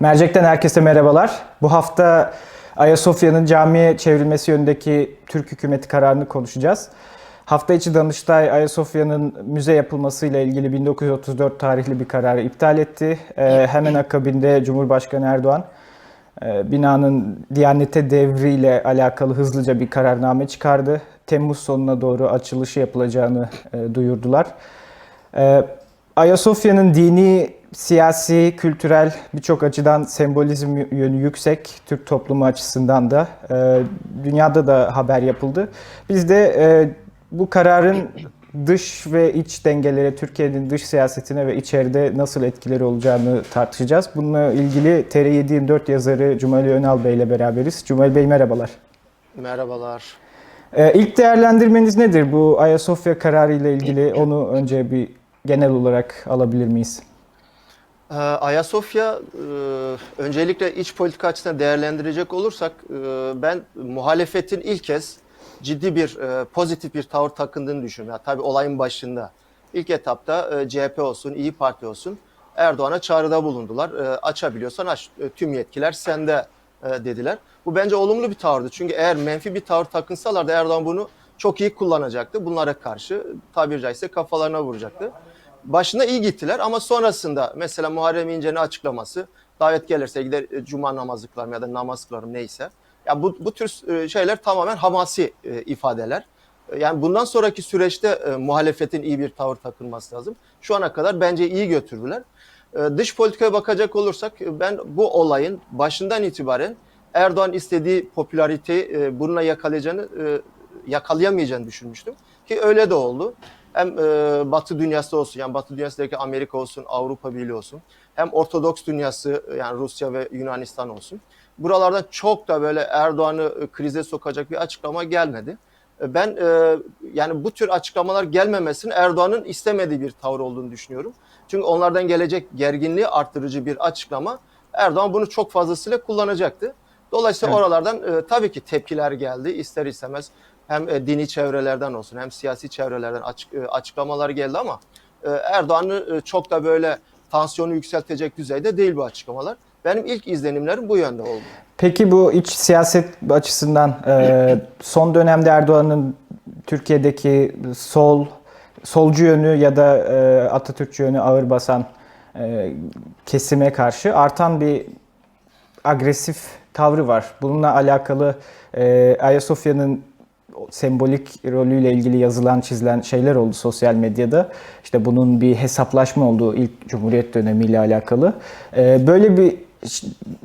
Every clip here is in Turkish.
Mercek'ten herkese merhabalar. Bu hafta Ayasofya'nın camiye çevrilmesi yönündeki Türk hükümeti kararını konuşacağız. Hafta içi Danıştay Ayasofya'nın müze yapılmasıyla ilgili 1934 tarihli bir kararı iptal etti. Ee, hemen akabinde Cumhurbaşkanı Erdoğan e, binanın Diyanete devriyle alakalı hızlıca bir kararname çıkardı. Temmuz sonuna doğru açılışı yapılacağını e, duyurdular. Ee, Ayasofya'nın dini, siyasi, kültürel birçok açıdan sembolizm yönü yüksek. Türk toplumu açısından da. Ee, dünyada da haber yapıldı. Biz de e, bu kararın dış ve iç dengelere, Türkiye'nin dış siyasetine ve içeride nasıl etkileri olacağını tartışacağız. Bununla ilgili TR724 yazarı Cumali Önal Bey ile beraberiz. Cumali Bey merhabalar. Merhabalar. Ee, ilk değerlendirmeniz nedir bu Ayasofya kararı ile ilgili? Onu önce bir genel olarak alabilir miyiz? Ee, Ayasofya e, öncelikle iç politika açısından değerlendirecek olursak e, ben muhalefetin ilk kez ciddi bir e, pozitif bir tavır takındığını düşünüyorum. Yani tabii olayın başında. İlk etapta CHP olsun, İyi Parti olsun Erdoğan'a çağrıda bulundular. Açabiliyorsan aç, tüm yetkiler sende dediler. Bu bence olumlu bir tavırdı. Çünkü eğer menfi bir tavır takınsalardı Erdoğan bunu çok iyi kullanacaktı. Bunlara karşı tabiri caizse kafalarına vuracaktı. Başında iyi gittiler ama sonrasında mesela Muharrem İnce'nin açıklaması davet gelirse gider e, cuma namazı kılarım ya da namaz kılarım neyse. Ya bu, bu tür e, şeyler tamamen hamasi e, ifadeler. Yani bundan sonraki süreçte muhalefetin iyi bir tavır takılması lazım. Şu ana kadar bence iyi götürdüler. Dış politikaya bakacak olursak ben bu olayın başından itibaren Erdoğan istediği popülariteyi e, bununla yakalayacağını yakalayamayacağını düşünmüştüm. Ki öyle de oldu. Hem e, Batı dünyası olsun yani Batı dünyasındaki Amerika olsun, Avrupa Birliği olsun. Hem Ortodoks dünyası yani Rusya ve Yunanistan olsun. Buralardan çok da böyle Erdoğan'ı e, krize sokacak bir açıklama gelmedi. E, Ben e, yani bu tür açıklamalar gelmemesinin Erdoğan'ın istemediği bir tavır olduğunu düşünüyorum. Çünkü onlardan gelecek gerginliği arttırıcı bir açıklama Erdoğan bunu çok fazlasıyla kullanacaktı. Dolayısıyla Evet. oralardan e, tabii ki tepkiler geldi ister istemez. Hem e, dini çevrelerden olsun hem siyasi çevrelerden açık, e, açıklamalar geldi ama e, Erdoğan'ı çok da böyle tansiyonu yükseltecek düzeyde değil bu açıklamalar. Benim ilk izlenimlerim bu yönde oldu. Peki bu iç siyaset açısından son dönemde Erdoğan'ın Türkiye'deki sol solcu yönü ya da Atatürkçü yönü ağır basan kesime karşı artan bir agresif tavrı var. Bununla alakalı Ayasofya'nın sembolik rolüyle ilgili yazılan çizilen şeyler oldu sosyal medyada. İşte bunun bir hesaplaşma olduğu ilk Cumhuriyet dönemiyle alakalı. E, böyle bir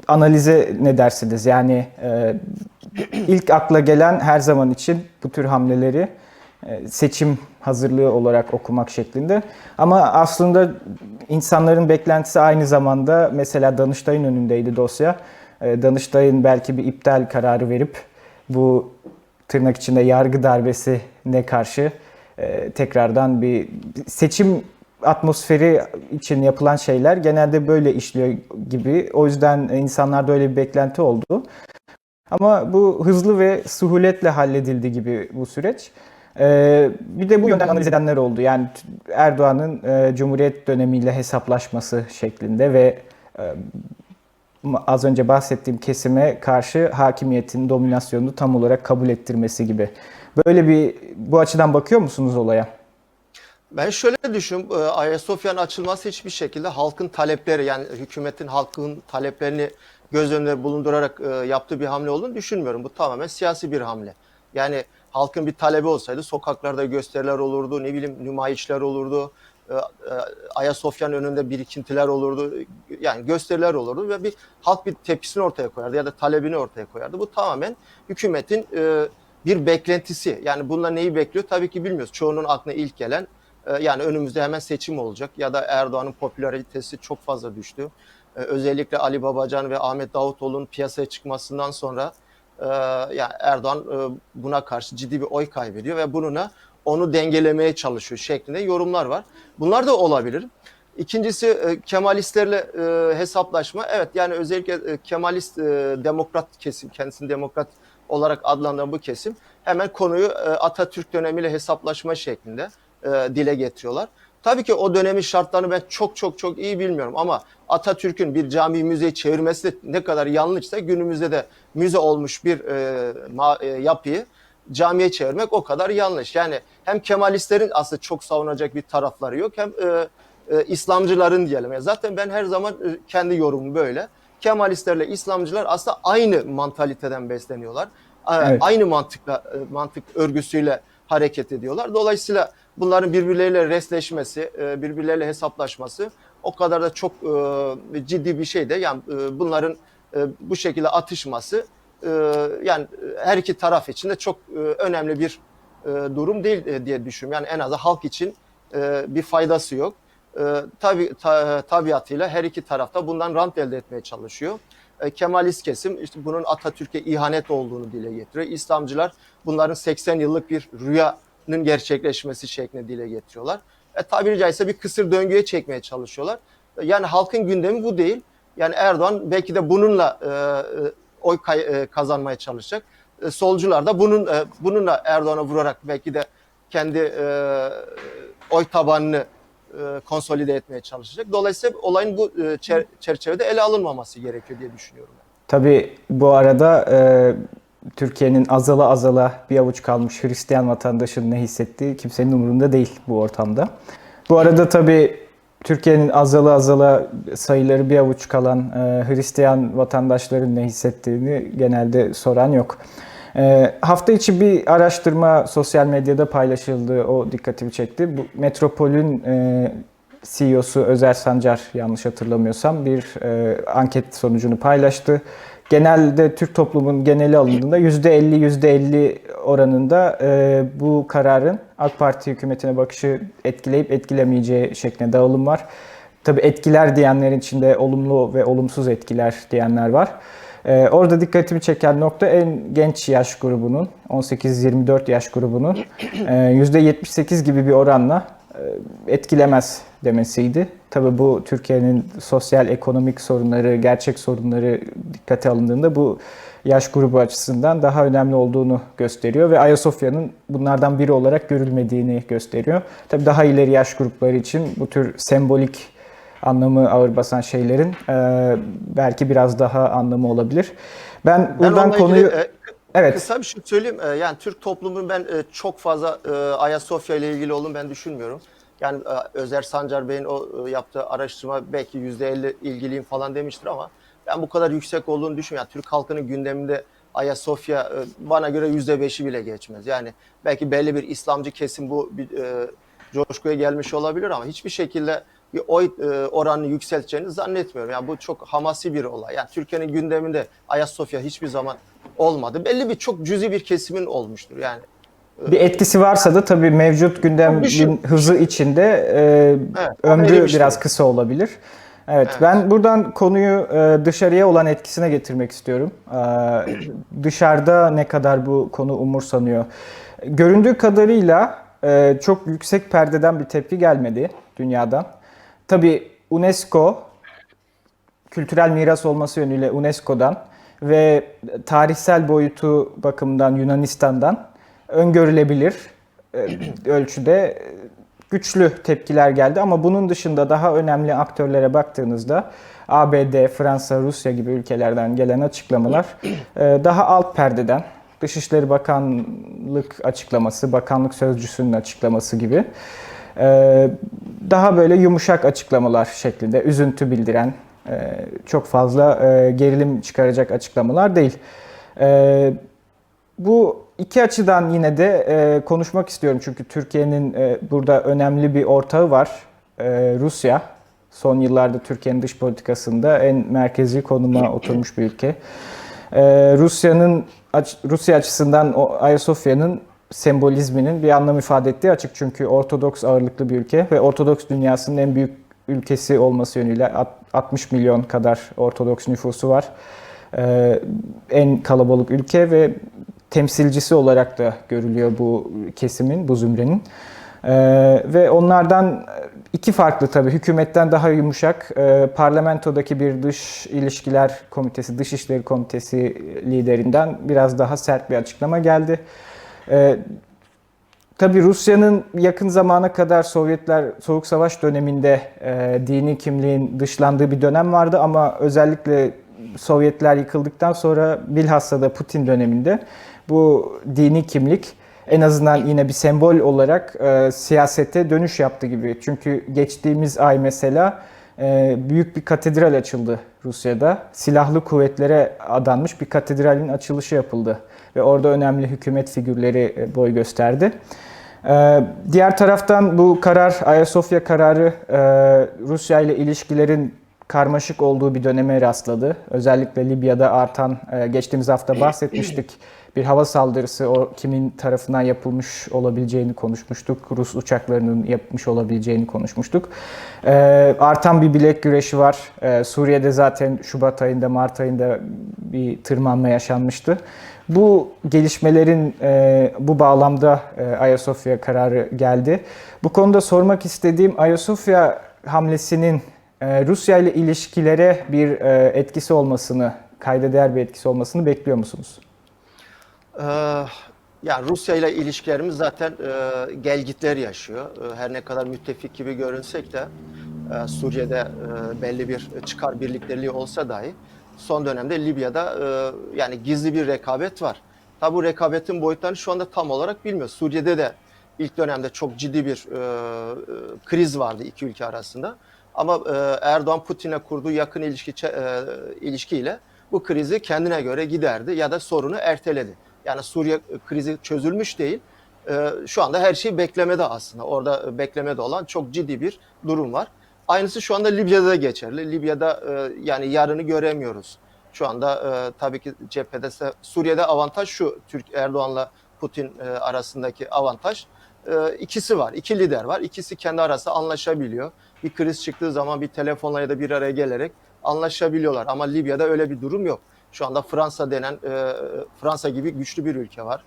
analize ne dersiniz? Yani e, ilk akla gelen her zaman için bu tür hamleleri e, seçim hazırlığı olarak okumak şeklinde. Ama aslında insanların beklentisi aynı zamanda mesela Danıştay'ın önündeydi dosya. E, Danıştay'ın belki bir iptal kararı verip bu tırnak içinde yargı darbesine karşı e, tekrardan bir seçim atmosferi için yapılan şeyler genelde böyle işliyor gibi. O yüzden insanlarda öyle bir beklenti oldu. Ama bu hızlı ve suhuletle halledildi gibi bu süreç. Ee, bir de bu yönden analiz edenler oldu. Yani Erdoğan'ın e, Cumhuriyet dönemiyle hesaplaşması şeklinde ve e, az önce bahsettiğim kesime karşı hakimiyetin dominasyonunu tam olarak kabul ettirmesi gibi. Böyle bir bu açıdan bakıyor musunuz olaya? Ben şöyle düşünüyorum. e, Ayasofya'nın açılması hiçbir şekilde halkın talepleri yani hükümetin halkın taleplerini göz önünde bulundurarak e, yaptığı bir hamle olduğunu düşünmüyorum. Bu tamamen siyasi bir hamle. Yani halkın bir talebi olsaydı sokaklarda gösteriler olurdu, ne bileyim nümayişler olurdu. E, e, Ayasofya'nın önünde birikintiler olurdu. Yani gösteriler olurdu ve bir halk bir tepkisini ortaya koyardı ya da talebini ortaya koyardı. Bu tamamen hükümetin e, bir beklentisi. Yani bunlar neyi bekliyor tabii ki bilmiyoruz. Çoğunun aklına ilk gelen yani önümüzde hemen seçim olacak ya da Erdoğan'ın popülaritesi çok fazla düştü. Özellikle Ali Babacan ve Ahmet Davutoğlu'nun piyasaya çıkmasından sonra yani Erdoğan buna karşı ciddi bir oy kaybediyor ve bununla onu dengelemeye çalışıyor şeklinde yorumlar var. Bunlar da olabilir. İkincisi e, Kemalistlerle e, hesaplaşma. Evet yani özellikle e, Kemalist e, demokrat kesim, kendisini demokrat olarak adlandıran bu kesim hemen konuyu e, Atatürk dönemiyle hesaplaşma şeklinde e, dile getiriyorlar. Tabii ki o dönemin şartlarını ben çok çok çok iyi bilmiyorum ama Atatürk'ün bir cami müzeyi çevirmesi de ne kadar yanlışsa günümüzde de müze olmuş bir e, ma- e, yapıyı camiye çevirmek o kadar yanlış. Yani hem Kemalistlerin aslında çok savunacak bir tarafları yok hem e, e, İslamcıların diyelim. Yani zaten ben her zaman e, kendi yorumum böyle. Kemalistlerle İslamcılar aslında aynı mantaliteden besleniyorlar. Evet. Aynı mantıkla e, mantık örgüsüyle hareket ediyorlar. Dolayısıyla bunların birbirleriyle resleşmesi, e, birbirleriyle hesaplaşması o kadar da çok e, ciddi bir şey de yani e, bunların e, bu şekilde atışması e, yani her iki taraf için de çok e, önemli bir e, durum değil e, diye düşünüyorum. Yani en azı halk için bir faydası yok. Tabi ta, tabiatıyla her iki tarafta bundan rant elde etmeye çalışıyor. Kemalist kesim işte bunun Atatürk'e ihanet olduğunu dile getiriyor. İslamcılar bunların 80 yıllık bir rüyanın gerçekleşmesi şeklinde dile getiriyorlar. E, tabiri caizse bir kısır döngüye çekmeye çalışıyorlar. Yani halkın gündemi bu değil. Yani Erdoğan belki de bununla e, oy kay- e, kazanmaya çalışacak. E, solcular da bunun e, bununla Erdoğan'a vurarak belki de kendi e, oy tabanını konsolide etmeye çalışacak. Dolayısıyla olayın bu çer- çerçevede ele alınmaması gerekiyor diye düşünüyorum. ben. Tabii bu arada e, Türkiye'nin azala azala bir avuç kalmış Hristiyan vatandaşın ne hissettiği kimsenin umurunda değil bu ortamda. Bu arada tabii Türkiye'nin azala azala sayıları bir avuç kalan e, Hristiyan vatandaşların ne hissettiğini genelde soran yok. E, hafta içi bir araştırma sosyal medyada paylaşıldı. O dikkatimi çekti. Bu Metropol'ün e, CEO'su Özer Sancar yanlış hatırlamıyorsam bir e, anket sonucunu paylaştı. Genelde Türk toplumun geneli alındığında %50 %50 oranında e, bu kararın AK Parti hükümetine bakışı etkileyip etkilemeyeceği şeklinde dağılım var. Tabi etkiler diyenlerin içinde olumlu ve olumsuz etkiler diyenler var. Ee, orada dikkatimi çeken nokta en genç yaş grubunun, 18-24 yaş grubunun e, %78 gibi bir oranla etkilemez demesiydi. Tabii bu Türkiye'nin sosyal ekonomik sorunları, gerçek sorunları dikkate alındığında bu yaş grubu açısından daha önemli olduğunu gösteriyor ve Ayasofya'nın bunlardan biri olarak görülmediğini gösteriyor. Tabii daha ileri yaş grupları için bu tür sembolik anlamı ağır basan şeylerin e, belki biraz daha anlamı olabilir. Ben Ben buradan onunla ilgili, konuyu e, evet Kısa bir şey söyleyeyim. Ee, Yani Türk toplumunun ben e, çok fazla e, Ayasofya ile ilgili olduğunu ben düşünmüyorum. Yani e, Özer Sancar Bey'in o yaptığı araştırma belki %50 ilgiliyim falan demiştir ama ben bu kadar yüksek olduğunu düşünmüyorum. Yani Türk halkının gündeminde Ayasofya bana göre %5'i bile geçmez. Yani belki belli bir İslamcı kesim bu bir, coşkuya gelmiş olabilir ama hiçbir şekilde bir oy e, oranını yükselteceğini zannetmiyorum. Yani bu çok hamasi bir olay. Yani Türkiye'nin gündeminde Ayasofya hiçbir zaman olmadı. Belli bir çok cüzi bir kesimin olmuştur. Yani bir etkisi varsa da tabii mevcut gündemin hızı içinde e, Evet, ömrü şey. biraz kısa olabilir. Evet, Evet. ben buradan konuyu e, dışarıya olan etkisine getirmek istiyorum. E, dışarıda ne kadar bu konu umursanıyor. Göründüğü kadarıyla e, çok yüksek perdeden bir tepki gelmedi dünyadan. Tabii UNESCO kültürel miras olması yönüyle UNESCO'dan ve tarihsel boyutu bakımından Yunanistan'dan öngörülebilir e, ölçüde e, güçlü tepkiler geldi. Ama bunun dışında daha önemli aktörlere baktığınızda ABD, Fransa, Rusya gibi ülkelerden gelen açıklamalar e, daha alt perdeden Dışişleri Bakanlık açıklaması, bakanlık sözcüsünün açıklaması gibi daha böyle yumuşak açıklamalar şeklinde üzüntü bildiren çok fazla e, gerilim çıkaracak açıklamalar değil. E, bu iki açıdan yine de e, konuşmak istiyorum çünkü Türkiye'nin e, burada önemli bir ortağı var. Rusya. Son yıllarda Türkiye'nin dış politikasında en merkezi konuma oturmuş bir ülke. E, Rusya'nın Rusya açısından Ayasofya'nın sembolizminin bir anlam ifade ettiği açık çünkü Ortodoks ağırlıklı bir ülke ve Ortodoks dünyasının en büyük ülkesi olması yönüyle 60 milyon kadar Ortodoks nüfusu var. Ee, en kalabalık ülke ve temsilcisi olarak da görülüyor bu kesimin, bu zümrenin. Ee, ve onlardan iki farklı tabii hükümetten daha yumuşak e, parlamentodaki bir dış ilişkiler komitesi, dışişleri komitesi liderinden biraz daha sert bir açıklama geldi. Ee, Tabii Rusya'nın yakın zamana kadar Sovyetler Soğuk Savaş döneminde e, dini kimliğin dışlandığı bir dönem vardı ama özellikle Sovyetler yıkıldıktan sonra bilhassa da Putin döneminde bu dini kimlik en azından yine bir sembol olarak e, siyasete dönüş yaptı gibi. Çünkü geçtiğimiz ay mesela e, büyük bir katedral açıldı Rusya'da. Silahlı kuvvetlere adanmış bir katedralin açılışı yapıldı ve orada önemli hükümet figürleri e, boy gösterdi. Ee, Diğer taraftan bu karar, Ayasofya kararı e, Rusya ile ilişkilerin karmaşık olduğu bir döneme rastladı. Özellikle Libya'da artan, e, geçtiğimiz hafta bahsetmiştik, bir hava saldırısı o kimin tarafından yapılmış olabileceğini konuşmuştuk. Rus uçaklarının yapmış olabileceğini konuşmuştuk. Artan bir bilek güreşi var. Suriye'de zaten Şubat ayında, Mart ayında bir tırmanma yaşanmıştı. Bu gelişmelerin e, bu bağlamda e, Ayasofya kararı geldi. Bu konuda sormak istediğim Ayasofya hamlesinin e, Rusya ile ilişkilere bir e, etkisi olmasını, kayda değer bir etkisi olmasını bekliyor musunuz? Ee, yani Rusya ile ilişkilerimiz zaten e, gelgitler yaşıyor. E, her ne kadar müttefik gibi görünsek de e, Suriye'de e, belli bir çıkar birlikteliği olsa dahi son dönemde Libya'da e, yani gizli bir rekabet var. Tabi bu rekabetin boyutlarını şu anda tam olarak bilmiyoruz. Suriye'de de ilk dönemde çok ciddi bir e, e, kriz vardı iki ülke arasında. Ama e, Erdoğan Putin'e kurduğu yakın ilişki e, ilişkiyle bu krizi kendine göre giderdi ya da sorunu erteledi. Yani Suriye krizi çözülmüş değil. E, şu anda her şey beklemede aslında. Orada beklemede olan çok ciddi bir durum var. Aynısı şu anda Libya'da da geçerli. Libya'da e, yani yarını göremiyoruz. Şu anda e, tabii ki cephede Suriye'de avantaj şu. Türk Erdoğan'la Putin e, arasındaki avantaj. E, ikisi var. iki lider var. İkisi kendi arasında anlaşabiliyor. Bir kriz çıktığı zaman bir telefonla ya da bir araya gelerek anlaşabiliyorlar. Ama Libya'da öyle bir durum yok. Şu anda Fransa denen e, Fransa gibi güçlü bir ülke var.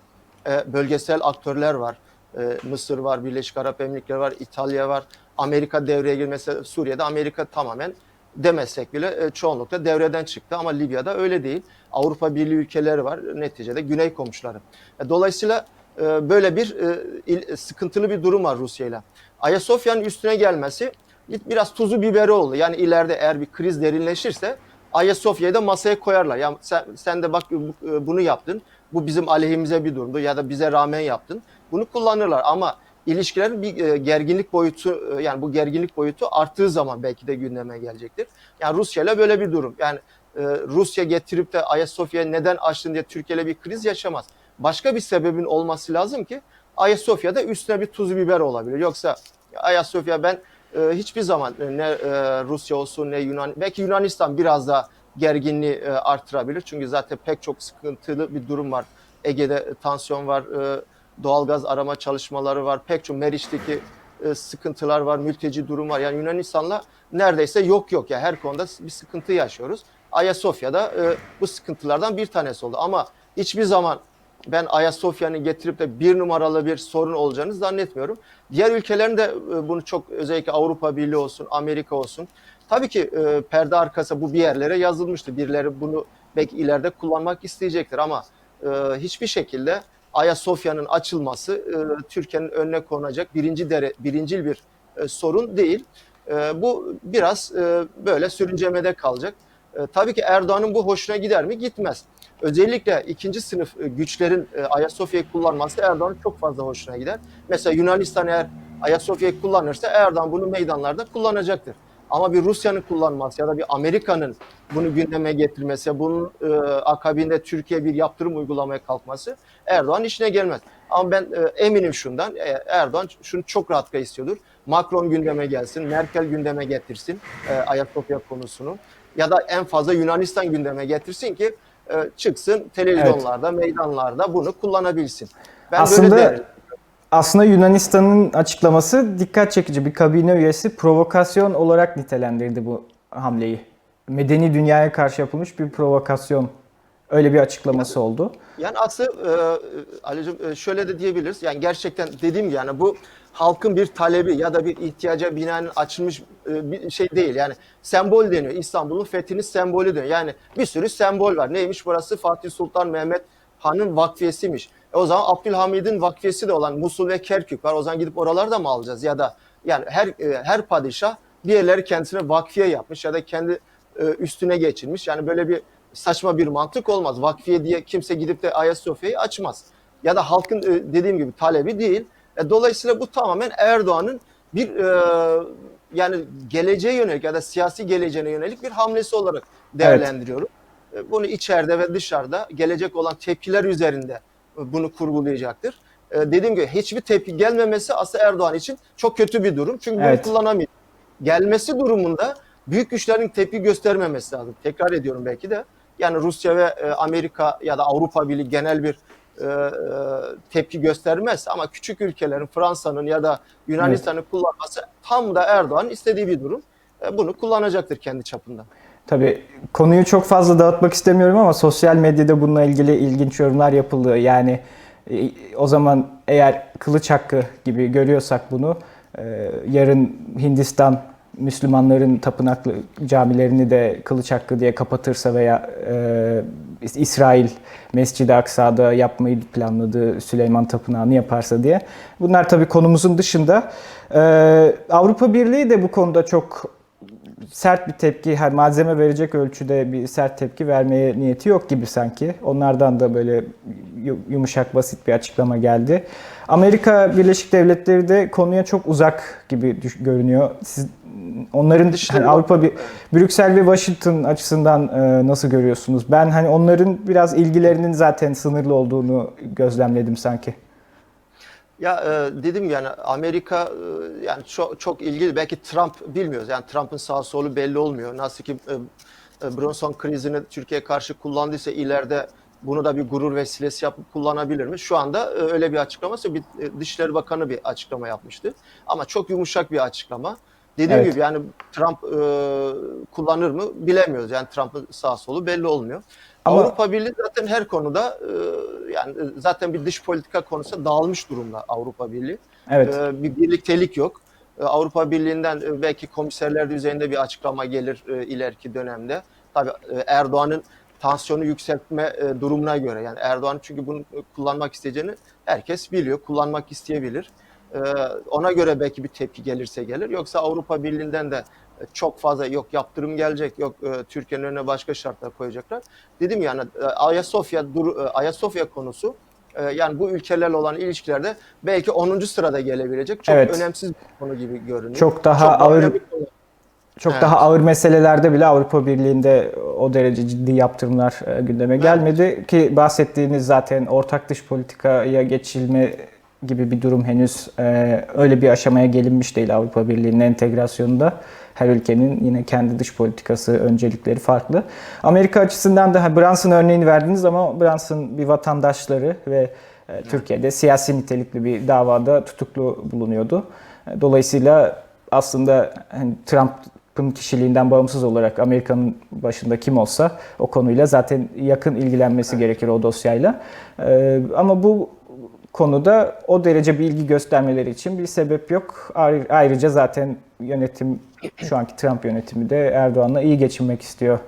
E, bölgesel aktörler var. E, Mısır var, Birleşik Arap Emirlikleri var, İtalya var. Amerika devreye girmesi Suriye'de Amerika tamamen demesek bile e, çoğunlukla devreden çıktı ama Libya'da öyle değil. Avrupa Birliği ülkeleri var neticede güney komşuları. E, Dolayısıyla e, böyle bir e, il- sıkıntılı bir durum var Rusya ile. Ayasofya'nın üstüne gelmesi bir- biraz tuzu biberi oldu. Yani ileride eğer bir kriz derinleşirse Ayasofya'yı da masaya koyarlar. Ya sen, sen de bak bu- bunu yaptın. Bu bizim aleyhimize bir durumdu ya da bize rağmen yaptın. Bunu kullanırlar ama ilişkilerin bir e, gerginlik boyutu e, yani bu gerginlik boyutu arttığı zaman belki de gündeme gelecektir. Yani Rusya ile böyle bir durum. Yani e, Rusya getirip de Ayasofya'yı neden açtın diye Türkiye ile bir kriz yaşamaz. Başka bir sebebin olması lazım ki Ayasofya'da üstüne bir tuz biber olabilir. Yoksa Ayasofya ben e, hiçbir zaman ne Rusya olsun ne Yunan belki Yunanistan biraz daha gerginliği e, artırabilir. Çünkü zaten pek çok sıkıntılı bir durum var. Ege'de tansiyon var, e, doğalgaz arama çalışmaları var, pek çok Meriç'teki e, sıkıntılar var, mülteci durum var. Yani Yunanistan'la neredeyse yok yok ya her konuda bir sıkıntı yaşıyoruz. Ayasofya'da e, bu sıkıntılardan bir tanesi oldu. Ama hiçbir zaman ben Ayasofya'nı getirip de bir numaralı bir sorun olacağını zannetmiyorum. Diğer ülkelerin de e, bunu çok özellikle Avrupa Birliği olsun, Amerika olsun. Tabii ki e, perde arkası bu bir yerlere yazılmıştı. Birileri bunu belki ileride kullanmak isteyecektir ama e, hiçbir şekilde Ayasofya'nın açılması e, Türkiye'nin önüne konacak birinci dere, birincil bir e, sorun değil. E, bu biraz e, böyle sürüncemede kalacak. E, tabii ki Erdoğan'ın bu hoşuna gider mi? Gitmez. Özellikle ikinci sınıf e, güçlerin e, Ayasofya'yı kullanması Erdoğan'ın çok fazla hoşuna gider. Mesela Yunanistan eğer Ayasofya'yı kullanırsa Erdoğan bunu meydanlarda kullanacaktır. Ama bir Rusya'nın kullanması ya da bir Amerika'nın bunu gündeme getirmesi, bunun e, akabinde Türkiye bir yaptırım uygulamaya kalkması Erdoğan işine gelmez. Ama ben e, eminim şundan, e, Erdoğan şunu çok rahatlıkla istiyordur. Macron gündeme gelsin, Merkel gündeme getirsin e, Ayasofya konusunu. Ya da en fazla Yunanistan gündeme getirsin ki e, çıksın televizyonlarda, meydanlarda bunu kullanabilsin. Ben Aslında- böyle derim. Aslında Yunanistan'ın açıklaması dikkat çekici. Bir kabine üyesi provokasyon olarak nitelendirdi bu hamleyi. Medeni dünyaya karşı yapılmış bir provokasyon. Öyle bir açıklaması oldu. Yani aslında e, Ali'cim e, şöyle de diyebiliriz. Yani gerçekten dediğim gibi yani bu halkın bir talebi ya da bir ihtiyaca binaen açılmış e, bir şey değil. Yani sembol deniyor. İstanbul'un fethinin sembolü deniyor. Yani bir sürü sembol var. Neymiş burası? Fatih Sultan Mehmet Han'ın vakfiyesiymiş. E o zaman Abdülhamid'in vakfiyesi de olan Musul ve Kerkük var. O zaman gidip oralarda mı alacağız? Ya da yani her e, her padişah bir yerleri kendisine vakfiye yapmış ya da kendi e, üstüne geçirmiş. Yani böyle bir saçma bir mantık olmaz. Vakfiye diye kimse gidip de Ayasofya'yı açmaz. Ya da halkın e, dediğim gibi talebi değil. E, dolayısıyla bu tamamen Erdoğan'ın bir e, yani geleceğe yönelik ya da siyasi geleceğine yönelik bir hamlesi olarak değerlendiriyorum. E, Bunu içeride ve dışarıda gelecek olan tepkiler üzerinde e, bunu kurgulayacaktır. E, Dediğim gibi hiçbir tepki gelmemesi aslında Erdoğan için çok kötü bir durum. Çünkü Evet. bunu kullanamayacak. Gelmesi durumunda büyük güçlerin tepki göstermemesi lazım. Tekrar ediyorum belki de. Yani Rusya ve e, Amerika ya da Avrupa Birliği genel bir e, e, tepki göstermez ama küçük ülkelerin Fransa'nın ya da Yunanistan'ın kullanması tam da Erdoğan'ın istediği bir durum. E, Bunu kullanacaktır kendi çapında. Tabii konuyu çok fazla dağıtmak istemiyorum ama sosyal medyada bununla ilgili ilginç yorumlar yapıldı. Yani e, o zaman eğer kılıç hakkı gibi görüyorsak bunu e, yarın Hindistan Müslümanların tapınaklı camilerini de kılıç hakkı diye kapatırsa veya e, İsrail Mescid-i Aksa'da yapmayı planladığı Süleyman Tapınağı'nı yaparsa diye. Bunlar tabii konumuzun dışında. E, Avrupa Birliği de bu konuda çok sert bir tepki, hani malzeme verecek ölçüde bir sert tepki vermeye niyeti yok gibi sanki. Onlardan da böyle yu- yumuşak basit bir açıklama geldi. Amerika Birleşik Devletleri de konuya çok uzak gibi görünüyor. Siz onların hani Avrupa bir Brüksel ve Washington açısından e, nasıl görüyorsunuz? Ben hani onların biraz ilgilerinin zaten sınırlı olduğunu gözlemledim sanki. Ya e, dedim yani Amerika e, yani çok çok ilgili belki Trump bilmiyoruz. Yani Trump'ın sağ solu belli olmuyor. Nasıl ki e, e, Bronson krizini Türkiye karşı kullandıysa ileride bunu da bir gurur vesilesi yapıp kullanabilir mi? Şu anda e, öyle bir açıklaması bir e, Dışişleri Bakanı bir açıklama yapmıştı. Ama çok yumuşak bir açıklama. Dediğim Evet. gibi yani Trump e, kullanır mı bilemiyoruz. Yani Trump'ın sağ solu belli olmuyor. Ama- Avrupa Birliği zaten her konuda e, yani zaten bir dış politika konusunda dağılmış durumda Avrupa Birliği. Evet. E, bir birliktelik yok. E, Avrupa Birliği'nden e, belki komiserler düzeyinde bir açıklama gelir e, ileriki dönemde. Tabii e, Erdoğan'ın tansiyonu yükseltme e, durumuna göre yani Erdoğan çünkü bunu kullanmak isteyeceğini herkes biliyor. Kullanmak isteyebilir. E, ona göre belki bir tepki gelirse gelir. Yoksa Avrupa Birliği'nden de e, çok fazla yok yaptırım gelecek, yok e, Türkiye'nin önüne başka şartlar koyacaklar. Dedim yani e, Ayasofya dur e, Ayasofya konusu e, yani bu ülkelerle olan ilişkilerde belki 10. sırada gelebilecek çok Evet. önemsiz bir konu gibi görünüyor. Çok daha da ağır-. Çok Evet. daha ağır meselelerde bile Avrupa Birliği'nde o derece ciddi yaptırımlar e, gündeme gelmedi ki bahsettiğiniz zaten ortak dış politikaya geçilme gibi bir durum henüz e, öyle bir aşamaya gelinmiş değil Avrupa Birliği'nin entegrasyonunda. Her ülkenin yine kendi dış politikası öncelikleri farklı. Amerika açısından da Brunson örneğini verdiniz ama Brunson bir vatandaşları ve e, Türkiye'de siyasi nitelikli bir davada tutuklu bulunuyordu. E, Dolayısıyla aslında hani Trump'ın kişiliğinden bağımsız olarak Amerika'nın başında kim olsa o konuyla zaten yakın ilgilenmesi gerekir o dosyayla. Ee, ama bu konuda o derece bir ilgi göstermeleri için bir sebep yok. Ayrı- Ayrıca zaten yönetim şu anki Trump yönetimi de Erdoğan'la iyi geçinmek istiyor.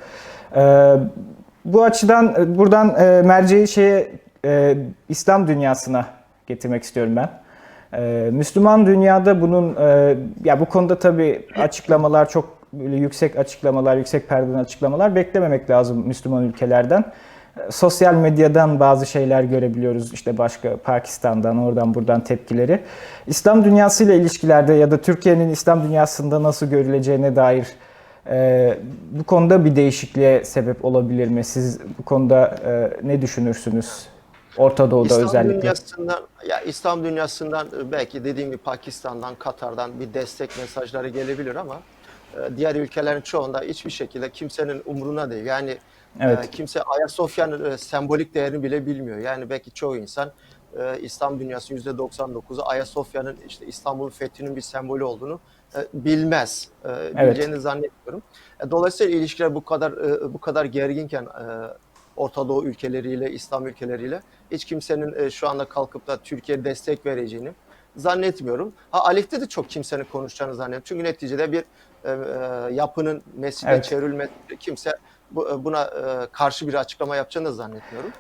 Ee, bu açıdan e, buradan e, merceği şeye e, İslam dünyasına getirmek istiyorum ben. Müslüman dünyada bunun ya bu konuda tabii açıklamalar çok böyle yüksek açıklamalar, yüksek perdeden açıklamalar beklememek lazım Müslüman ülkelerden. Ee, Sosyal medyadan bazı şeyler görebiliyoruz işte başka Pakistan'dan oradan buradan tepkileri. İslam dünyasıyla ilişkilerde ya da Türkiye'nin İslam dünyasında nasıl görüleceğine dair e, bu konuda bir değişikliğe sebep olabilir mi? Siz bu konuda e, ne düşünürsünüz? Orta Doğu'da İslam özellikle. dünyasından ya İslam dünyasından e, belki dediğim gibi Pakistan'dan, Katar'dan bir destek mesajları gelebilir ama e, diğer ülkelerin çoğunda hiçbir şekilde kimsenin umruna değil. Yani Evet. e, kimse Ayasofya'nın e, sembolik değerini bile bilmiyor. Yani belki çoğu insan e, İslam dünyasının %99'u Ayasofya'nın işte İstanbul fethinin bir sembolü olduğunu e, bilmez. E, Evet. Bileceğini zannetmiyorum. E, Dolayısıyla ilişkiler bu kadar e, bu kadar gerginken e, Orta Doğu ülkeleriyle, İslam ülkeleriyle hiç kimsenin e, şu anda kalkıp da Türkiye destek vereceğini zannetmiyorum. Ha Alif'te de çok kimsenin konuşacağını zannetmiyorum. Çünkü neticede bir e, e, yapının mescide Evet. çevrilmesi kimse buna e, karşı bir açıklama yapacağını da zannetmiyorum.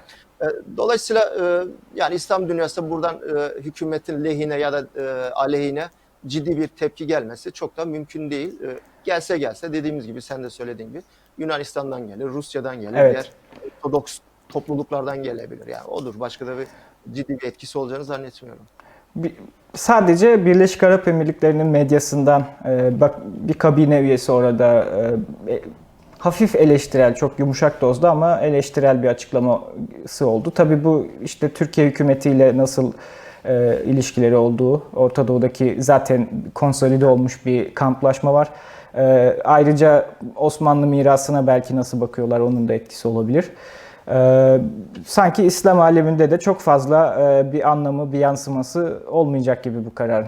E, Dolayısıyla e, yani İslam dünyası buradan e, hükümetin lehine ya da e, aleyhine ciddi bir tepki gelmesi çok da mümkün değil. E, Gelse gelse dediğimiz gibi sen de söylediğin gibi Yunanistan'dan gelir, Rusya'dan gelir, Evet. diğer Ortodoks topluluklardan gelebilir. Yani odur. Başka da bir ciddi bir etkisi olacağını zannetmiyorum. Bir- sadece Birleşik Arap Emirlikleri'nin medyasından e, bak bir kabine üyesi orada e, e, hafif eleştirel, çok yumuşak dozda ama eleştirel bir açıklaması oldu. Tabii bu işte Türkiye hükümetiyle nasıl e, ilişkileri olduğu, Orta Doğu'daki zaten konsolide olmuş bir kamplaşma var. E, ayrıca Osmanlı mirasına belki nasıl bakıyorlar onun da etkisi olabilir. Ee, sanki İslam aleminde de çok fazla e, bir anlamı, bir yansıması olmayacak gibi bu kararın.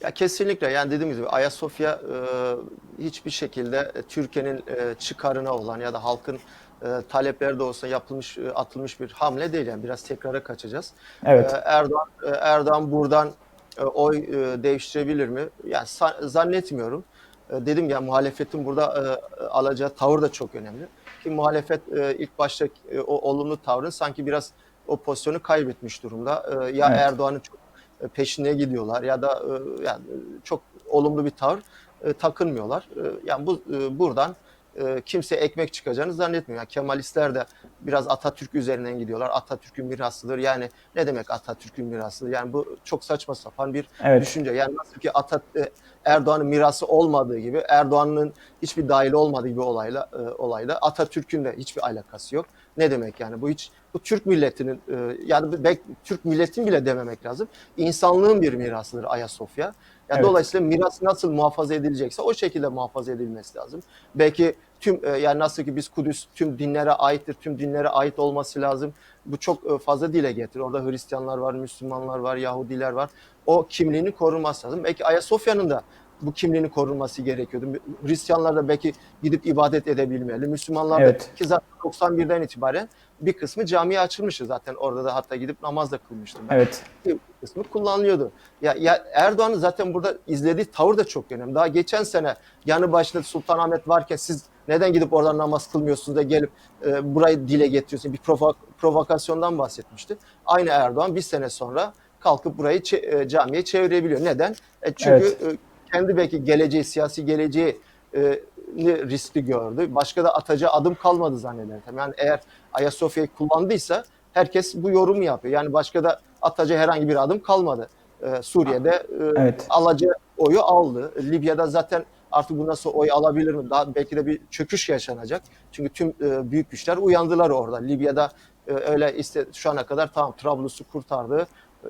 Ya kesinlikle yani dediğim gibi Ayasofya e, hiçbir şekilde e, Türkiye'nin e, çıkarına olan ya da halkın e, talepleri de olsa yapılmış e, atılmış bir hamle değil yani biraz tekrara kaçacağız. Evet. E, Erdoğan e, Erdoğan buradan e, oy e, değiştirebilir mi? Yani zannetmiyorum. E, dedim ya muhalefetin burada e, alacağı tavır da çok önemli. Ki muhalefet e, ilk başta e, o olumlu tavrın sanki biraz o pozisyonu kaybetmiş durumda. E, ya Evet. Erdoğan'ın çok peşine gidiyorlar ya da e, yani e, çok olumlu bir tavır e, takınmıyorlar. E, Yani bu e, buradan e, kimse ekmek çıkacağını zannetmiyor. Yani Kemalistler de biraz Atatürk üzerinden gidiyorlar. Atatürk'ün mirasıdır. Yani ne demek Atatürk'ün mirasıdır? Yani bu çok saçma sapan bir Evet. düşünce. Yani nasıl ki Atat e, Erdoğan'ın mirası olmadığı gibi Erdoğan'ın hiçbir dahil olmadığı gibi olayla e, olayda Atatürk'ün de hiçbir alakası yok. Ne demek yani? Bu hiç bu Türk milletinin e, yani belki Türk milletin bile dememek lazım. İnsanlığın bir mirasıdır Ayasofya. Ya Evet. dolayısıyla miras nasıl muhafaza edilecekse o şekilde muhafaza edilmesi lazım. Belki tüm e, yani nasıl ki biz Kudüs tüm dinlere aittir, tüm dinlere ait olması lazım. Bu çok e, fazla dile getir. Orada Hristiyanlar var, Müslümanlar var, Yahudiler var. O kimliğini korunması lazım. Belki Ayasofya'nın da bu kimliğini korunması gerekiyordu. Hristiyanlar da belki gidip ibadet edebilmeli. Müslümanlar Evet. da ki zaten 91'den itibaren bir kısmı camiye açılmıştı zaten. Orada da hatta gidip namaz da kılmıştım. Ben Evet. bir kısmı kullanılıyordu. Ya, ya Erdoğan'ın zaten burada izlediği tavır da çok önemli. Daha geçen sene yanı başında Sultanahmet varken siz neden gidip oradan namaz kılmıyorsunuz da gelip e, burayı dile getiriyorsunuz? Bir provo- provokasyondan bahsetmişti. Aynı Erdoğan bir sene sonra kalkıp burayı e, camiye çevirebiliyor. Neden? E, çünkü Evet. e, kendi belki geleceği, siyasi geleceği e, riskli gördü. Başka da atacağı adım kalmadı zannederim. Yani eğer Ayasofya'yı kullandıysa herkes bu yorumu yapıyor. Yani başka da atacağı herhangi bir adım kalmadı. Ee, Suriye'de e, Evet. alacağı oyu aldı. Libya'da zaten artık bu nasıl oy alabilir mi? Daha belki de bir çöküş yaşanacak. Çünkü tüm e, büyük güçler uyandılar orada. Libya'da e, öyle iste, şu ana kadar tamam Trablus'u kurtardı.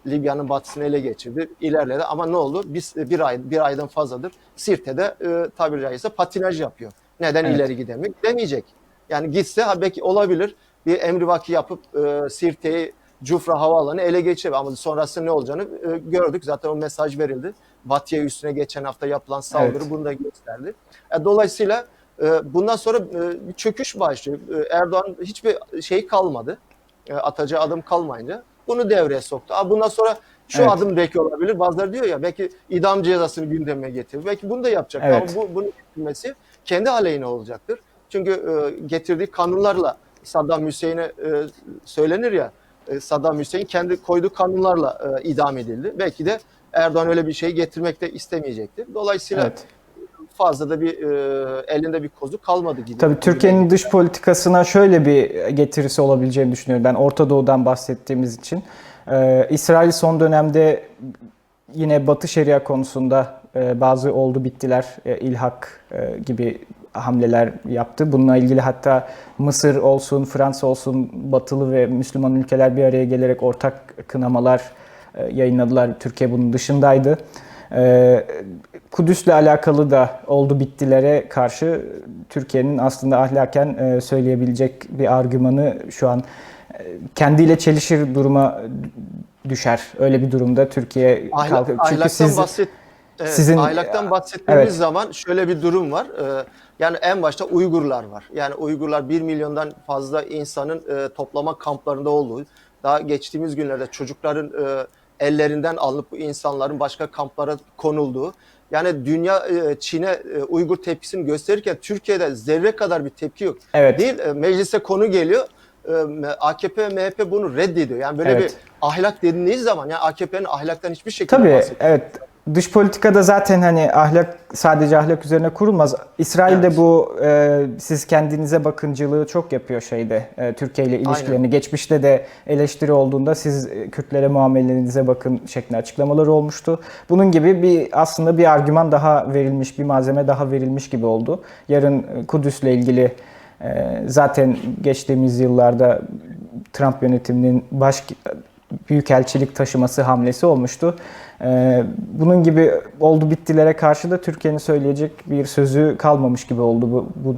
Libya'nın batısını ele geçirdi. ilerledi ama ne oldu? Biz e, bir ay bir aydan fazladır Sirte'de e, tabiri caizse patinaj yapıyor. Neden Evet. ileri gidemiyor? Gidemeyecek. Yani gitse ha belki olabilir. Bir emrivaki yapıp e, Sirte'yi Cufra Havaalanı ele geçirir. Ama sonrası ne olacağını e, gördük. Zaten o mesaj verildi. Batı'ya üstüne geçen hafta yapılan saldırı Evet. bunu da gösterdi. E, dolayısıyla e, bundan sonra e, bir çöküş başlıyor. E, Erdoğan hiçbir şey kalmadı. E, atacağı adım kalmayınca bunu devreye soktu. Ha, bundan sonra şu Evet. adım belki olabilir. Bazıları diyor ya belki idam cezasını gündeme getirir. Belki bunu da yapacak. Evet. Ama bu, bunu getirmesi kendi aleyhine olacaktır. Çünkü e, getirdiği kanunlarla Saddam Hüseyin'e e, söylenir ya e, Saddam Hüseyin kendi koyduğu kanunlarla e, idam edildi. Belki de Erdoğan öyle bir şey getirmek de istemeyecektir. Dolayısıyla Evet. fazla da bir e, elinde bir kozu kalmadı gibi. Tabii Türkiye'nin dış politikasına şöyle bir getirisi olabileceğini düşünüyorum. Ben Orta Doğu'dan bahsettiğimiz için. Ee, İsrail son dönemde yine Batı Şeria konusunda e, bazı oldu bittiler, e, ilhak e, gibi hamleler yaptı. Bununla ilgili hatta Mısır olsun, Fransa olsun, batılı ve Müslüman ülkeler bir araya gelerek ortak kınamalar yayınladılar. Türkiye bunun dışındaydı. Ee, Kudüs'le alakalı da oldu bittilere karşı Türkiye'nin aslında ahlaken e, söyleyebilecek bir argümanı şu an e, kendiyle çelişir duruma düşer. Öyle bir durumda Türkiye Ahlak, kalkıp çünkü ahlaktan siz bahset evet, sizin- ahlaktan bahsettiğimiz Evet. zaman şöyle bir durum var. Ee, yani en başta Uygurlar var. Yani Uygurlar 1 milyondan fazla insanın e, toplama kamplarında olduğu, daha geçtiğimiz günlerde çocukların e, ellerinden alınıp bu insanların başka kamplara konulduğu. Yani dünya e, Çin'e e, Uygur tepkisini gösterirken Türkiye'de zerre kadar bir tepki yok. evet Değil e, meclise konu geliyor. AKP, MHP bunu reddediyor. Yani böyle Evet. bir ahlak denildiği zaman yani AKP'nin ahlaktan hiçbir şekilde Tabii bahsetmiyor. evet. Dış politikada zaten hani ahlak sadece ahlak üzerine kurulmaz. İsrail de Evet. bu e, siz kendinize bakıncılığı çok yapıyor şeyde e, Türkiye ile ilişkilerini. Aynen. Geçmişte de eleştiri olduğunda siz e, Kürtlere muamelenize bakın şeklinde açıklamaları olmuştu. Bunun gibi bir aslında bir argüman daha verilmiş, bir malzeme daha verilmiş gibi oldu. Yarın e, Kudüs'le ilgili e, zaten geçtiğimiz yıllarda Trump yönetiminin baş büyükelçilik taşıması hamlesi olmuştu. Ee, bunun gibi oldu bittilere karşı da Türkiye'nin söyleyecek bir sözü kalmamış gibi oldu. Bu, bu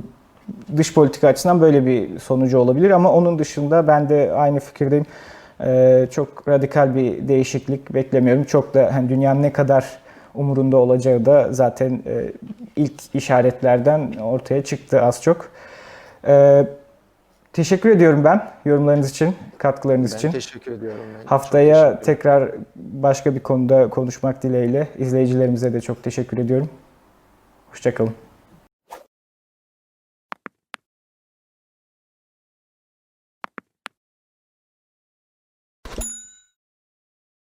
dış politika açısından böyle bir sonucu olabilir ama onun dışında ben de aynı fikirdeyim. Ee, çok radikal bir değişiklik beklemiyorum. Çok da hani dünyanın ne kadar umurunda olacağı da zaten e, ilk işaretlerden ortaya çıktı az çok. Ee, teşekkür ediyorum ben yorumlarınız için, katkılarınız Ben için. teşekkür ediyorum. Çok Haftaya teşekkür ederim. tekrar başka bir konuda konuşmak dileğiyle izleyicilerimize de çok teşekkür ediyorum. Hoşçakalın.